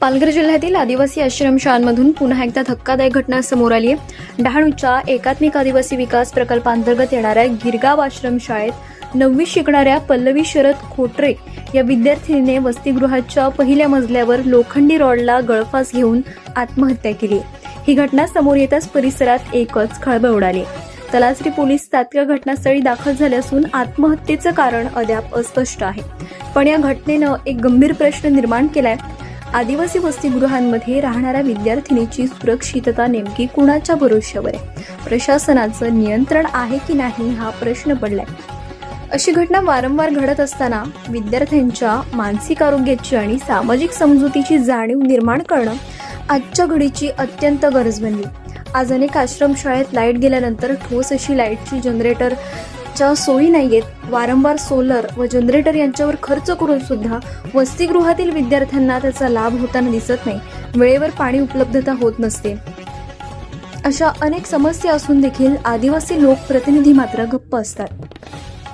पालघर जिल्ह्यातील आदिवासी आश्रमशाळांमधून पुन्हा एकदा धक्कादायक घटना समोर आली आहे. डहाणूच्या एकात्मिक आदिवासी विकास प्रकल्पांतर्गत येणाऱ्या गिरगाव आश्रमशाळेत नववी शिकणाऱ्या पल्लवी शरद खोटरे या विद्यार्थिनीने वसतिगृहाच्या पहिल्या मजल्यावर लोखंडी रॉडला गळफास घेऊन आत्महत्या केली. ही घटना समोर येताच परिसरात एकच खळबळ उडाली. तलासरी पोलीस तात्काळ घटनास्थळी दाखल झाले असून आत्महत्येचं कारण अद्याप अस्पष्ट आहे. पण या घटनेनं एक गंभीर प्रश्न निर्माण केलाय. आदिवासी वसतिगृहांमध्ये राहणाऱ्या विद्यार्थिनीची सुरक्षितता नेमकी कुणाच्या भरोश्यावर आहे? प्रशासनाचं नियंत्रण आहे की नाही हा प्रश्न पडलाय. अशी घटना वारंवार घडत असताना विद्यार्थ्यांच्या मानसिक आरोग्याची आणि सामाजिक समजुतीची जाणीव निर्माण करणं आजच्या घडीची अत्यंत गरज बनली. आज अनेक आश्रमशाळेत लाइट गेल्यानंतर ठोस अशी लाईटची जनरेटर जनरेटरच्या सोयी नाहीयेत. वारंवार सोलर व जनरेटर यांच्यावर खर्च करून सुद्धा वसतिगृहातील विद्यार्थ्यांना त्याचा लाभ होताना दिसत नाही. वेळेवर पाणी उपलब्धता होत नसते. अशा अनेक समस्या असून देखील आदिवासी लोकप्रतिनिधी मात्र गप्प असतात.